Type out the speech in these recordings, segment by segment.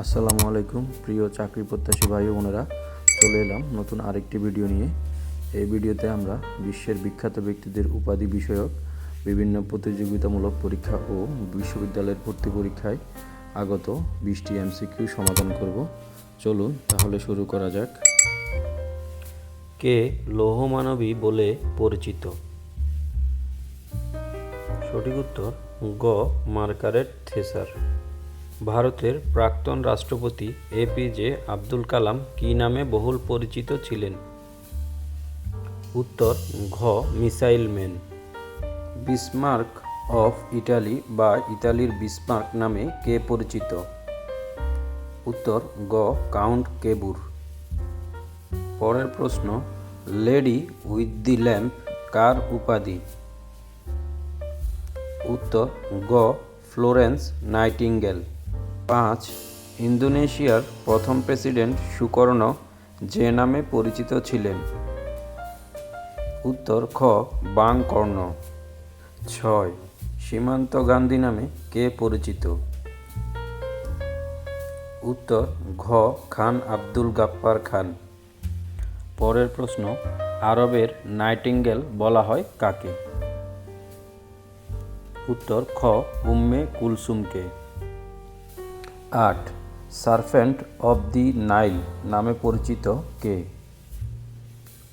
আসসালামু আলাইকুম, প্রিয় চাকরি প্রত্যাশী ভাই বোনেরা। চলে এলাম নতুন আরেকটি ভিডিও নিয়ে। এই ভিডিওতে আমরা বিশ্বের বিখ্যাত ব্যক্তিদের উপাধি বিষয়ক বিভিন্ন প্রতিযোগিতামূলক পরীক্ষা ও বিশ্ববিদ্যালয়ের ভর্তি পরীক্ষায় আগত বিশটি এমসিকিউ সমাধান করব। চলুন তাহলে শুরু করা যাক। কে লৌহমানবী বলে পরিচিত? সঠিক উত্তর, গ. Margaret Thatcher. ভারতের প্রাক্তন রাষ্ট্রপতি এপিজে আব্দুল কালাম কি নামে বহুল পরিচিত ছিলেন? উত্তর, ঘ, missile man. Bismarck of Italy বা ইতালির বিসমার্ক নামে কে পরিচিত? উত্তর, গ, কাউন্ট কেবুর। পরের প্রশ্ন, লেডি উইথ দি ল্যাম্প কার উপাধি? উত্তর, গ, ফ্লোরেন্স নাইটিঙ্গেল। পাঁচ, ইন্দোনেশিয়ার প্রথম প্রেসিডেন্ট সুকর্ণ যে নামে পরিচিত ছিলেন। উত্তর, খ বাংকর্ণ ছয়, সীমান্ত গান্ধী নামে কে পরিচিত? উত্তর, ঘ, খান আব্দুল গাপ্পার খান। পরের প্রশ্ন, আরবের নাইটিঙ্গেল বলা হয় কাকে? উত্তর, খ, উম্মে কুলসুমকে। আট, সার্ফেন্ট অব দি নাইল নামে পরিচিত কে?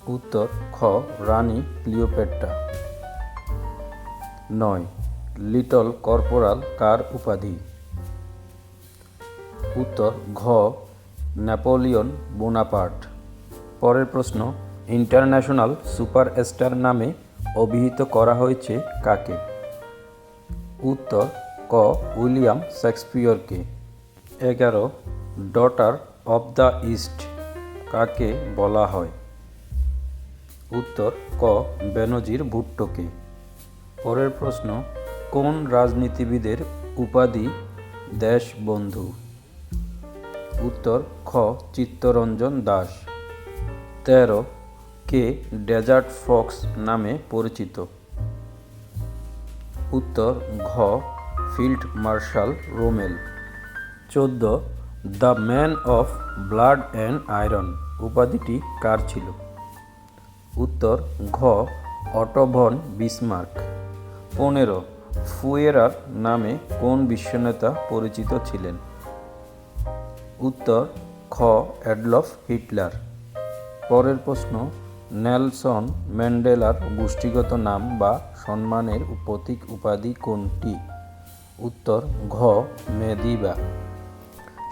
উত্তর, খ, রানী ক্লিওপেট্রা। নয়, লিটল কর্পোরাল কার উপাধি? উত্তর, ঘ, নেপোলিয়ন বোনাপার্ট। পরের প্রশ্ন, ইন্টারন্যাশনাল সুপারস্টার নামে অভিহিত করা হয়েছে কাকে? উত্তর, ক, উইলিয়াম শেক্সপিয়রকে। এগারো ডটার অব দ্য ইস্ট কাকে বলা হয়? উত্তর, ক, বেনজির ভুট্টোকে পরের প্রশ্ন, কোন রাজনীতিবিদের উপাধি দেশবন্ধু উত্তর, খ, চিত্তরঞ্জন দাস তেরো, কে ডেজার্ট ফক্স নামে পরিচিত। উত্তর, ঘ, ফিল্ড মার্শাল রোমেল চোদ্দ, the man of blood and iron উপাধিটি কার ছিল? উত্তর, ঘ, অটোভন বিসমার্ক। পনেরো, ফুয়েরার নামে কোন বিশ্বনেতা পরিচিত ছিলেন? উত্তর খ অ্যাডলফ হিটলার। পরের প্রশ্ন, নেলসন ম্যান্ডেলার গোষ্ঠীগত নাম বা সম্মানের প্রতীক উপাধি কোনটি? উত্তর, ঘ, মেদিবা।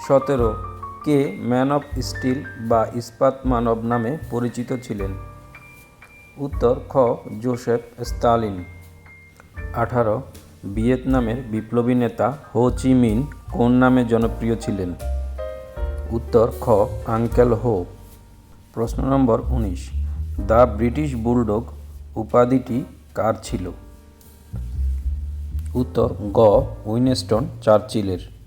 সতেরো কে ম্যান অফ স্টিল বা ইস্পাত মানব নামে পরিচিত ছিলেন। উত্তর, খ, জোসেফ স্টালিন। আঠারো, ভিয়েতনামের বিপ্লবী নেতা হো চি মিন কোন নামে জনপ্রিয় ছিলেন? উত্তর, খ, আঙ্কেল হো। প্রশ্ন নম্বর উনিশ, দ্য ব্রিটিশ বুলডগ উপাধিটি কার ছিল? উত্তর, গ, উইনস্টন চার্চিলের।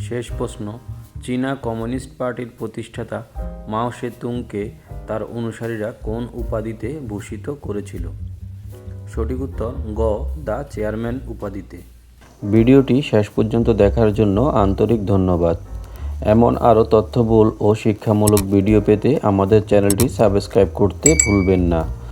শেষ প্রশ্ন, চীনা কমিউনিস্ট পার্টির প্রতিষ্ঠাতা মাও সেতুংকে তার অনুসারীরা কোন উপাধিতে ভূষিত করেছিল? সঠিক উত্তর, গ, দ্য চেয়ারম্যান উপাধিতে। ভিডিওটি শেষ পর্যন্ত দেখার জন্য আন্তরিক ধন্যবাদ। এমন আরও তথ্যবহুল ও শিক্ষামূলক ভিডিও পেতে আমাদের চ্যানেলটি সাবস্ক্রাইব করতে ভুলবেন না।